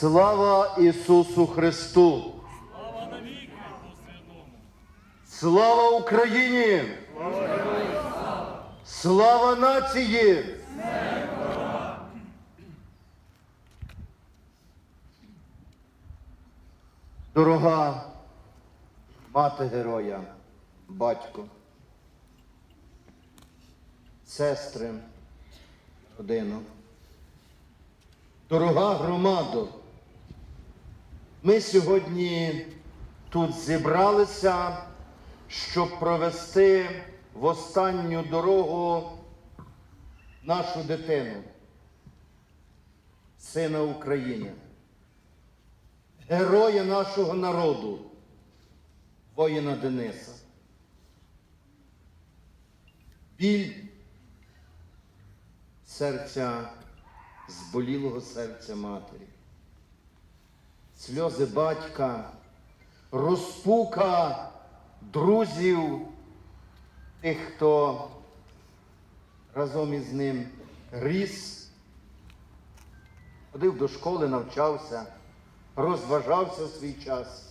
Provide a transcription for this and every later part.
Слава Ісусу Христу! Слава навіки святому! Слава Україні! Слава нації! Дорога мати героя, батько, сестри, родину, дорога громадо, ми сьогодні тут зібралися, щоб провести в останню дорогу нашу дитину, сина України, героя нашого народу, воїна Дениса. Біль серця, зболілого серця матері сльози батька, розпука друзів, тих, хто разом із ним ріс, ходив до школи, навчався, розважався в свій час.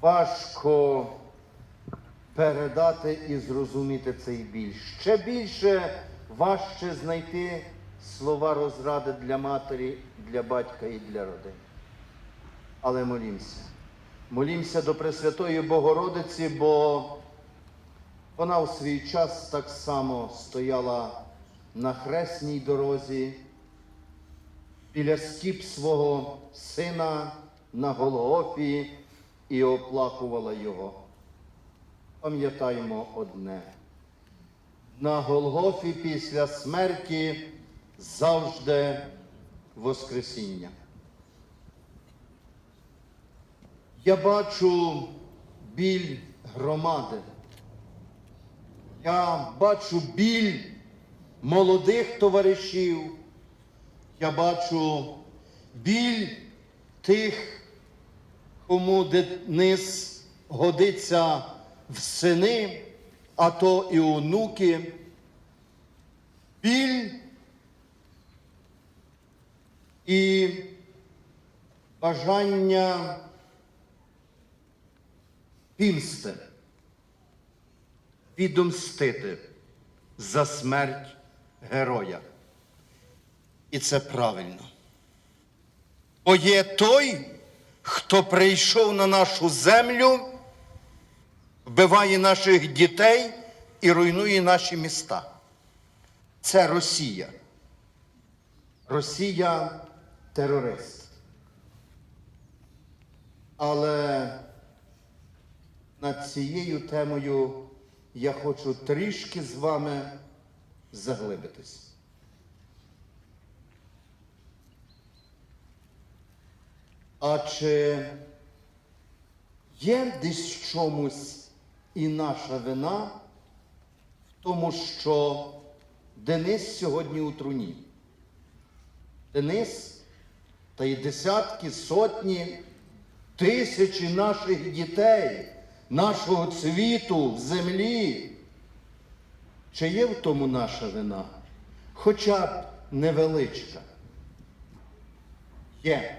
Важко передати і зрозуміти цей біль. Ще більше важче знайти слова розради для матері, для батька і для родини. Але молімося. Молімося до Пресвятої Богородиці, бо вона у свій час так само стояла на хресній дорозі біля стіп свого сина на Голгофі і оплакувала його. Пам'ятаємо одне. На Голгофі після смерті завжди Воскресіння. Я бачу біль громади. Я бачу біль молодих товаришів. Я бачу біль тих, кому Денис годиться в сини, а то і онуки. Біль і бажання пімсти, відомстити за смерть героя. І це правильно. Бо є той, хто прийшов на нашу землю, вбиває наших дітей і руйнує наші міста. Це Росія. Росія терорист. Але над цією темою я хочу трішки з вами заглибитись. А чи є десь чомусь і наша вина в тому, що Денис сьогодні у труні? Денис та й десятки, сотні, тисячі наших дітей, нашого цвіту в землі. Чи є в тому наша вина? Хоча б невеличка. Є.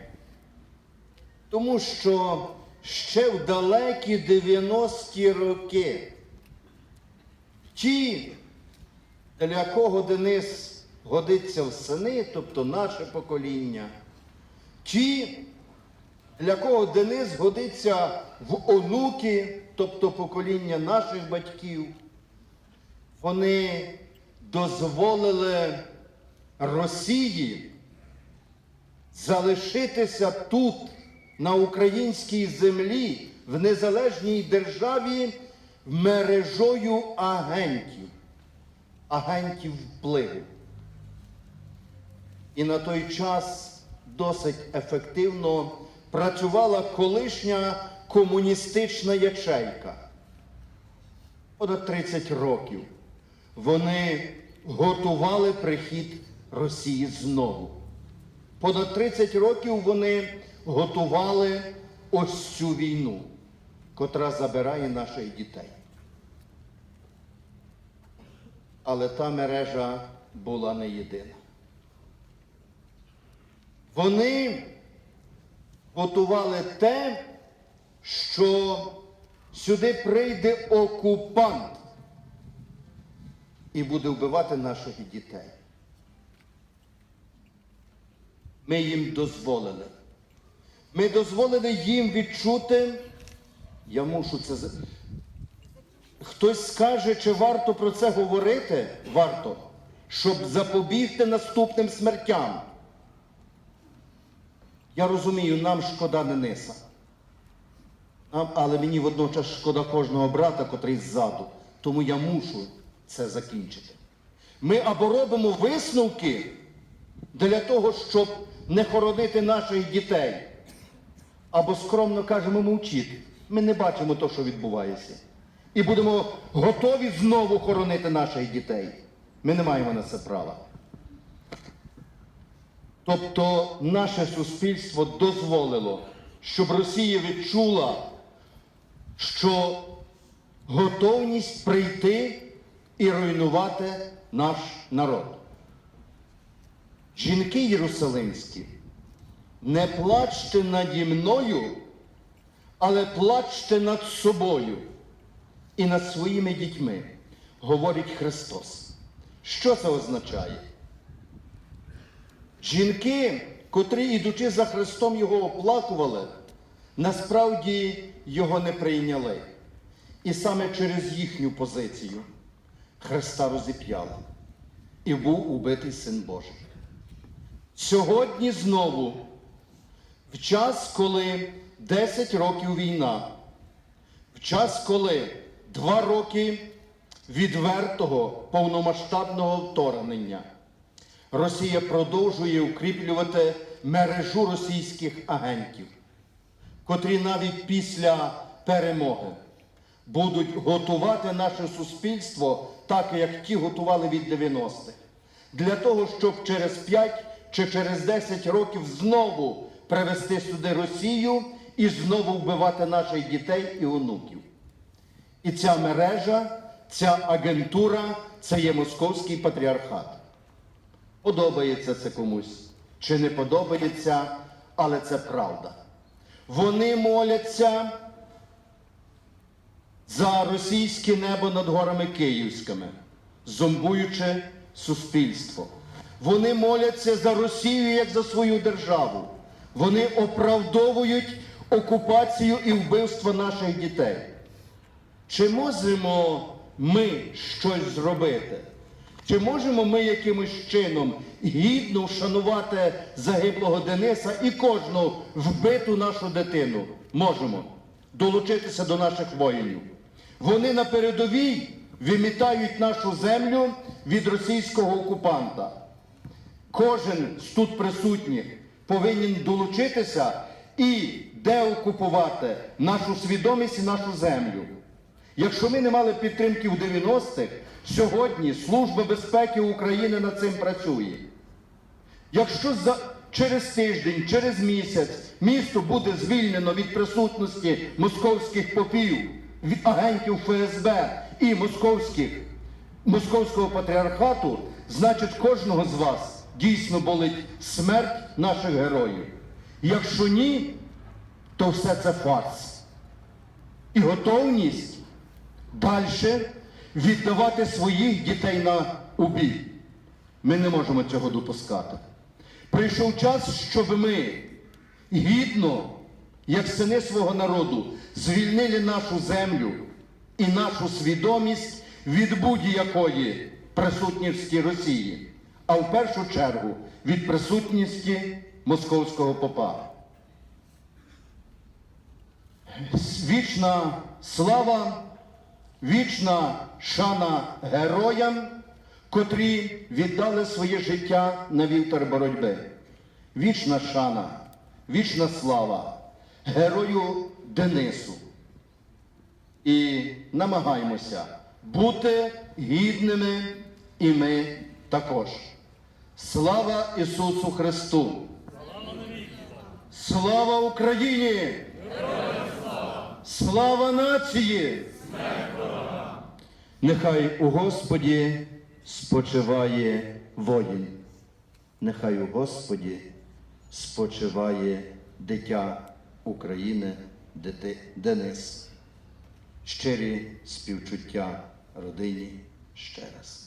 Тому що ще в далекі 90-ті роки ті, для кого Денис годиться в сини, тобто наше покоління, ті, для кого Денис годиться в онуки, тобто покоління наших батьків, вони дозволили Росії залишитися тут, на українській землі, в незалежній державі мережою агентів, агентів впливу. І на той час досить ефективно працювала колишня комуністична ячейка. Понад 30 років вони готували прихід Росії знову. Понад 30 років вони готували ось цю війну, котра забирає наших дітей. Але та мережа була не єдина. Вони готували те, що сюди прийде окупант і буде вбивати наших дітей. Ми їм дозволили. Ми дозволили їм відчути, я мушу це. Хтось скаже, чи варто про це говорити? Варто, щоб запобігти наступним смертям. Я розумію, нам шкода Дениса. Нам, але мені водночас шкода кожного брата, котрий ззаду. Тому я мушу це закінчити. Ми або робимо висновки для того, щоб не хоронити наших дітей, або скромно кажемо мовчити. Ми не бачимо того, що відбувається. І будемо готові знову хоронити наших дітей. Ми не маємо на це права. Тобто наше суспільство дозволило, щоб Росія відчула, що готовність прийти і руйнувати наш народ. Жінки єрусалимські, не плачте наді мною, але плачте над собою і над своїми дітьми, говорить Христос. Що це означає? Жінки, котрі, ідучи за Христом, його оплакували, насправді його не прийняли. І саме через їхню позицію Христа розіп'яли. І був убитий Син Божий. Сьогодні знову, в час, коли 10 років війна, в час, коли два роки відвертого повномасштабного вторгнення, Росія продовжує укріплювати мережу російських агентів, котрі навіть після перемоги будуть готувати наше суспільство так, як ті готували від 90-х, для того, щоб через 5 чи через 10 років знову привести сюди Росію і знову вбивати наших дітей і онуків. І ця мережа, ця агентура це є московський патріархат. Подобається це комусь чи не подобається, але це правда. Вони моляться за російське небо над горами Київськими, зомбуючи суспільство. Вони моляться за Росію як за свою державу. Вони оправдовують окупацію і вбивство наших дітей. Чи можемо ми щось зробити? Чи можемо ми якимось чином гідно вшанувати загиблого Дениса і кожну вбиту нашу дитину? Можемо долучитися до наших воїнів. Вони на передовій вимітають нашу землю від російського окупанта. Кожен з тут присутніх повинен долучитися і деокупувати нашу свідомість і нашу землю. Якщо ми не мали підтримки в 90-х, сьогодні Служба безпеки України над цим працює. Якщо за, через тиждень, через місяць місто буде звільнено від присутності московських попів, від агентів ФСБ і московських, московського патріархату, значить кожного з вас дійсно болить смерть наших героїв. Якщо ні, то все це фарс. І готовність далі віддавати своїх дітей на убій. Ми не можемо цього допускати. Прийшов час, щоб ми гідно, як сини свого народу, звільнили нашу землю і нашу свідомість від будь-якої присутності Росії, а в першу чергу від присутності московського попа. Вічна слава, вічна шана героям, котрі віддали своє життя на вівтар боротьби. Вічна шана, вічна слава герою Денису. І намагаємося бути гідними і ми також. Слава Ісусу Христу! Слава Україні! Слава нації! Нехай у Господі спочиває воїн. Нехай у Господі спочиває дитя України дити- Денис. Щирі співчуття родині ще раз.